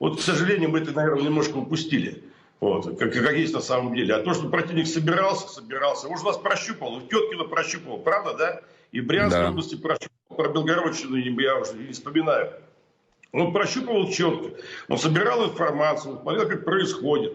Вот, к сожалению, мы это, наверное, немножко упустили. Вот, как, как есть на самом деле. А то, что противник собирался, собирался. Может, нас прощупал, и Теткина прощупал, правда, да? И в Брянской Да. области прощупал, про Белгородчину я уже не вспоминаю. Он прощупывал четко, он собирал информацию, он смотрел, как происходит.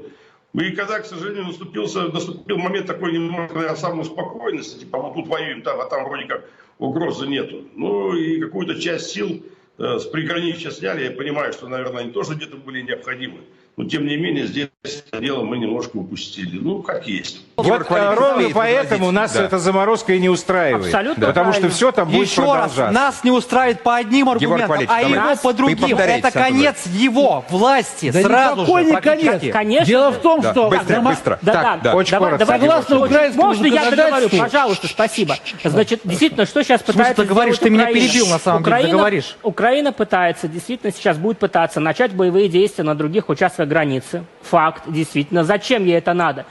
И когда, к сожалению, наступился, наступил момент такой немножко, наверное, самоуспокоенности, типа вот тут воюем, там, а там вроде как угрозы нету. Ну и какую-то часть сил с приграничья сняли. Я понимаю, что, наверное, они тоже где-то были необходимы. Но, тем не менее, здесь это дело мы немножко упустили. Ну, как есть. Вот Георг Валерьевич ровно поэтому нас Да. эта заморозка и не устраивает. Абсолютно Потому что все там будет Еще раз, нас не устраивает по одним аргументам, Валерьевич, а давай. его по другим. Это конец его власти Да сразу никакой же. не конец. Конечно. Дело в том, Да, что быстро, дома- быстро. Да, Так, да, да. Очень давай, коротко. давай, Согласно очень- украинскому Можно я договорю? Пожалуйста, спасибо. Значит, действительно, что сейчас пытается ты говоришь? Ты меня Украина? перебил, на самом деле, договоришь. Украина пытается, действительно, сейчас будет пытаться начать боевые действия на других участках границы. Факт, действительно. Зачем ей это надо?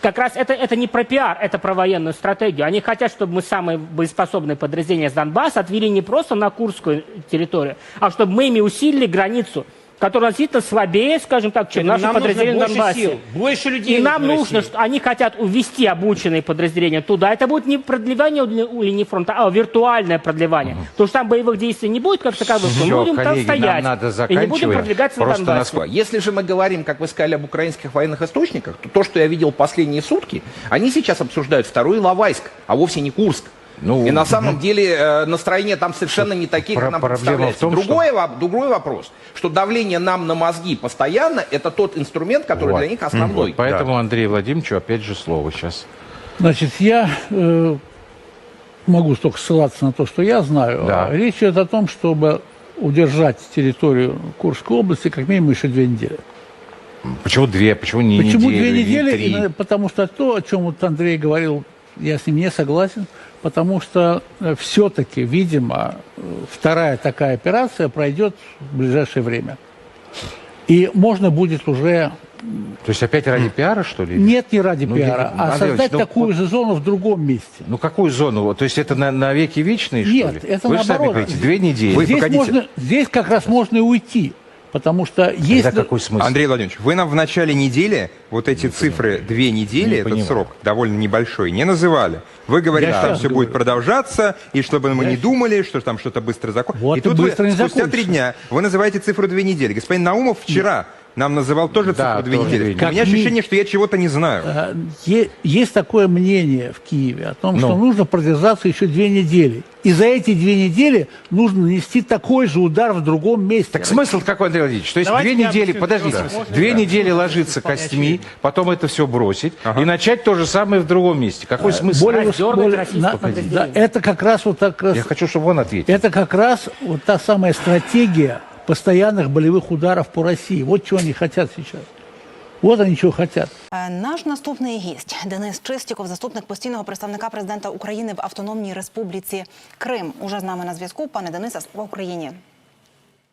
Как раз это, это не про пиар, это про военную стратегию. Они хотят, чтобы мы самые боеспособные подразделения с Донбасса отвели не просто на Курскую территорию, а чтобы мы ими усилили границу, которая действительно слабее, скажем так, чем наши Нам подразделения нужно на больше Донбассе. сил, больше людей. И нам нужно что они хотят увести обученные подразделения туда. Это будет не продлевание у линии фронта, а виртуальное продлевание. Потому что там боевых действий не будет как таковых, но мы будем там коллеги, стоять. надо и не будем продвигаться на Просто Донбассе. нас хватит. Если же мы говорим, как вы сказали, об украинских военных источниках, то то, что я видел последние сутки, они сейчас обсуждают второй Иловайск, а вовсе не Курск. Ну, и на самом деле э, настроения там совершенно не такие, как Про- нам представляется. том, другой, во- другой вопрос, что давление нам на мозги постоянно, это тот инструмент, который Вот. для них основной. Вот, Поэтому Андрею Владимировичу опять же слово сейчас. Значит, я э, могу только ссылаться на то, что я знаю. Да. Речь идет о том, чтобы удержать территорию Курской области как минимум еще две недели. Почему две? Почему не Почему неделю, две не недели? три? Именно Потому что то, о чем вот Андрей говорил, я с ним не согласен, потому что все-таки, видимо, э, вторая такая операция пройдет в ближайшее время. И можно будет уже, То есть опять ради пиара, что ли? нет не ради Ну, пиара, я- а Андрей создать ну, такую же зону в другом месте. Ну какую зону? То есть это на, на веки вечные, что Нет, ли? это Вы же сами наоборот. говорите, две недели. Вы- здесь, погодите. можно, здесь как раз можно и уйти, потому что есть... Тогда какой смысл? Андрей Владимирович, вы нам в начале недели вот эти цифры две недели, Не этот понимаю. срок довольно небольшой, не называли. Вы говорите, Я что там сейчас все говорю. будет продолжаться, и чтобы мы Я не щас- думали, что там что-то быстро закончится. Вот и и тут быстро вы не спустя закончится. три дня вы называете цифру две недели. Господин Наумов вчера нам называл тоже Да, цифру две тоже недели. две У меня ощущение, ми- что я чего-то не знаю. Э, Есть такое мнение в Киеве о том, Ну. что нужно продержаться еще две недели. И за эти две недели нужно нанести такой же удар в другом месте. Так смысл какой, Андрей Владимирович? То есть Давайте две недели, подождите, да. Две да. недели ложиться костьми, потом это все бросить и начать то же самое в другом месте. Какой смысл? более, более- на- да, это как раз вот так раз, Я хочу, чтобы он ответил. это как раз вот та самая стратегия постоянных болевых ударов по России. Вот чего они хотят сейчас. Вот они чего хотят. Е, Наш наступний гість Денис Чистіков, заступник постійного представника президента України в Автономній Республіці Крим. Уже з нами на зв'язку. Пане Денисе, слава Україні.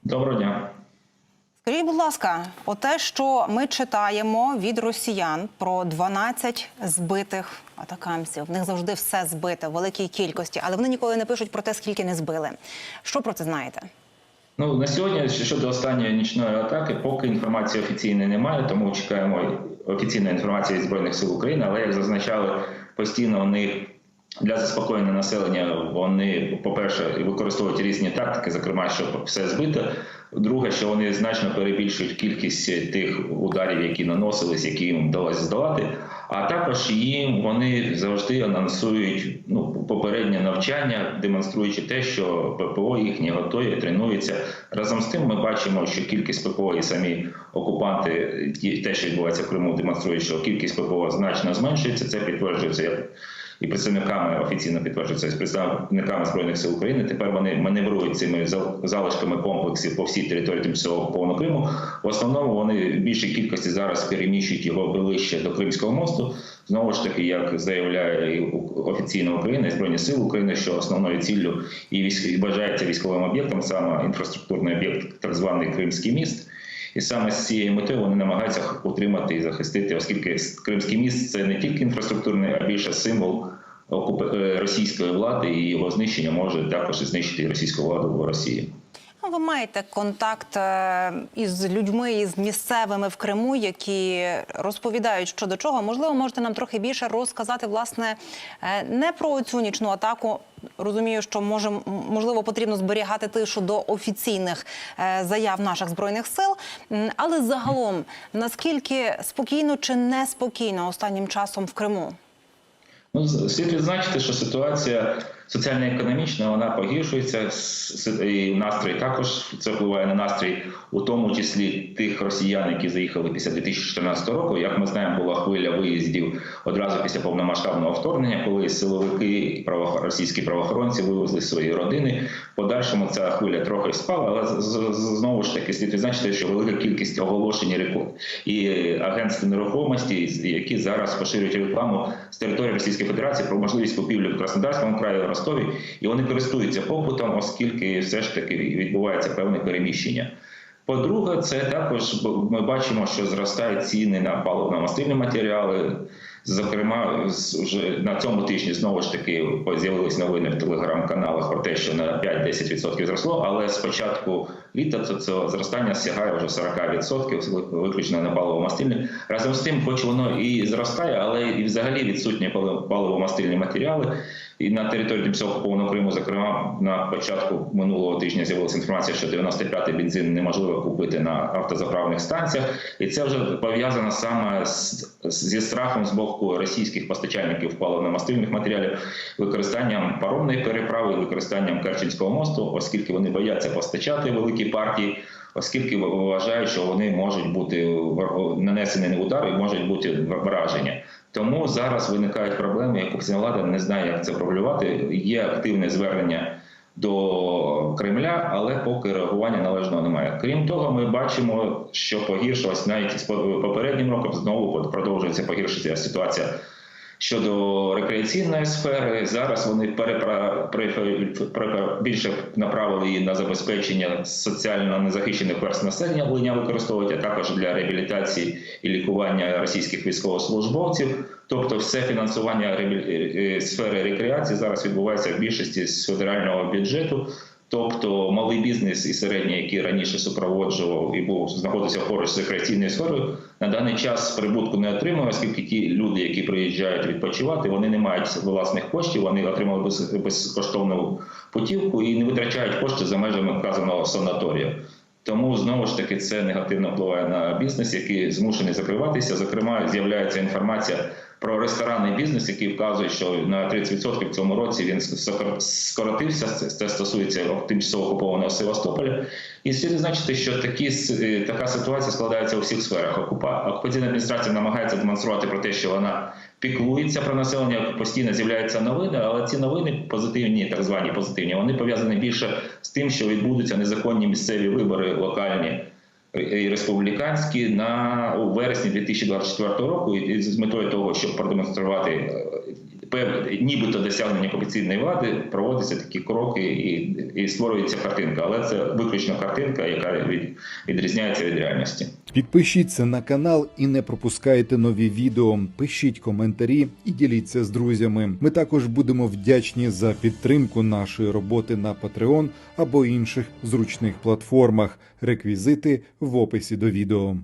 Доброго дня. Скажіть, будь ласка, оте, що ми читаємо від росіян про 12 збитих атакамців. В них завжди все збите в великій кількості, але вони ніколи не пишуть про те, скільки не збили. Що про це знаєте? Ну на сьогодні щодо останньої нічної атаки, поки інформації офіційної немає, тому чекаємо офіційної інформації від збройних сил України. Але як зазначали постійно, вони для заспокоєння населення вони, по-перше, використовують різні тактики, зокрема, щоб все збито. Друге, що вони значно перебільшують кількість тих ударів, які наносились, які їм вдалося здолати. А також їм вони завжди анонсують ну попереднє навчання, демонструючи те, що ППО їхнє готові, тренується. Разом з тим, ми бачимо, що кількість ППО і самі окупанти, те, що відбувається в Криму, демонструють, що кількість ППО значно зменшується. Це підтверджується як і представниками офіційно підтверджується з представниками збройних сил України. Тепер вони маневрують цими залишками комплексів по всій території тимчасово окупованого Криму. В основному вони в більшій кількості зараз переміщують його ближче до Кримського мосту. Знову ж таки, як заявляє офіційно Україна і збройні сили України, що основною ціллю і військ і вважається військовим об'єктом саме інфраструктурний об'єкт, так званий Кримський міст. І саме з цієї мети вони намагаються утримати і захистити, оскільки Кримський міст це не тільки інфраструктурний, а більше символ е, російської влади, і його знищення може також знищити російську владу в Росії. Ви маєте контакт е, із людьми, із місцевими в Криму, які розповідають що до чого. Можливо, можете нам трохи більше розказати власне е, не про цю нічну атаку. Розумію, що може можливо потрібно зберігати тишу до офіційних е, заяв наших збройних сил. Але загалом наскільки спокійно чи неспокійно останнім часом в Криму? Ну, слід відзначити, що ситуація соціально-економічна вона погіршується, і настрій також це впливає на настрій, у тому числі тих росіян, які заїхали після 2014 року. Як ми знаємо, була хвиля виїздів одразу після повномасштабного вторгнення, коли силовики російські правоохоронці вивезли свої родини. В подальшому ця хвиля трохи спала, але знову ж таки слід відзначити, що велика кількість оголошень рекламу і агентств нерухомості, які зараз поширюють рекламу з території Російської Федерації про можливість купівлі в Краснодарському краї, Ростові, і вони користуються попитом, оскільки все ж таки відбувається певне переміщення. По-друге, це також ми бачимо, що зростають ціни на паливно-мастильні матеріали. Зокрема, вже на цьому тижні знову ж таки з'явились новини в телеграм-каналах про те, що на 5-10% зросло, але з початку літа це, це зростання сягає вже 40%, виключно на паливо-мастильні. Разом з тим, хоч воно і зростає, але і взагалі відсутні пали- паливо-мастильні матеріали. І на території тимчасово окупованого Криму, зокрема, на початку минулого тижня з'явилася інформація, що 95-й бензин неможливо купити на автозаправних станціях, і це вже пов'язано саме з, зі страхом з боку російських постачальників паливно-мастильних матеріалів, використанням паромної переправи, використанням Керченського мосту, оскільки вони бояться постачати великі партії. Оскільки вважають, що вони можуть бути нанесені удар і можуть бути враження. Тому зараз виникають проблеми, як окупаційна влада не знає, як це врегулювати. Є активне звернення до Кремля, але поки реагування належного немає. Крім того, ми бачимо, що погіршилась навіть з попереднім роком знову продовжується погіршитися ситуація. Щодо рекреаційної сфери, зараз вони перепра... пере- пере- більше направили її на забезпечення соціально незахищених верст населення волиня використовувати, а також для реабілітації і лікування російських військовослужбовців. Тобто, все фінансування е, сфери рекреації зараз відбувається в більшості з федерального бюджету. Тобто малий бізнес і середній, який раніше супроводжував і був знаходився поруч з рекреаційною сферою, на даний час прибутку не отримує, оскільки ті люди, які приїжджають відпочивати, вони не мають власних коштів, вони отримали без- безкоштовну путівку і не витрачають кошти за межами вказаного санаторію. Тому знову ж таки це негативно впливає на бізнес, який змушений закриватися. Зокрема, з'являється інформація про ресторанний бізнес, який вказує, що на 30% в цьому році він скоротився. Це- стосується тимчасово окупованого Севастополя. І слід відзначити, що такі е, така ситуація складається у всіх сферах. Окупа окупаційна адміністрація намагається демонструвати про те, що вона піклується про населення. Постійно з'являються новини, але ці новини позитивні, так звані позитивні, вони пов'язані більше з тим, що відбудуться незаконні місцеві вибори локальні і республіканські на у вересні 2024 року, і з метою того, щоб продемонструвати е, нібито досягнення окупаційної влади, проводяться такі кроки і, і створюється картинка. Але це виключно картинка, яка від, відрізняється від реальності. Підпишіться на канал і не пропускайте нові відео. Пишіть коментарі і діліться з друзями. Ми також будемо вдячні за підтримку нашої роботи на Patreon або інших зручних платформах. Реквізити в описі до відео.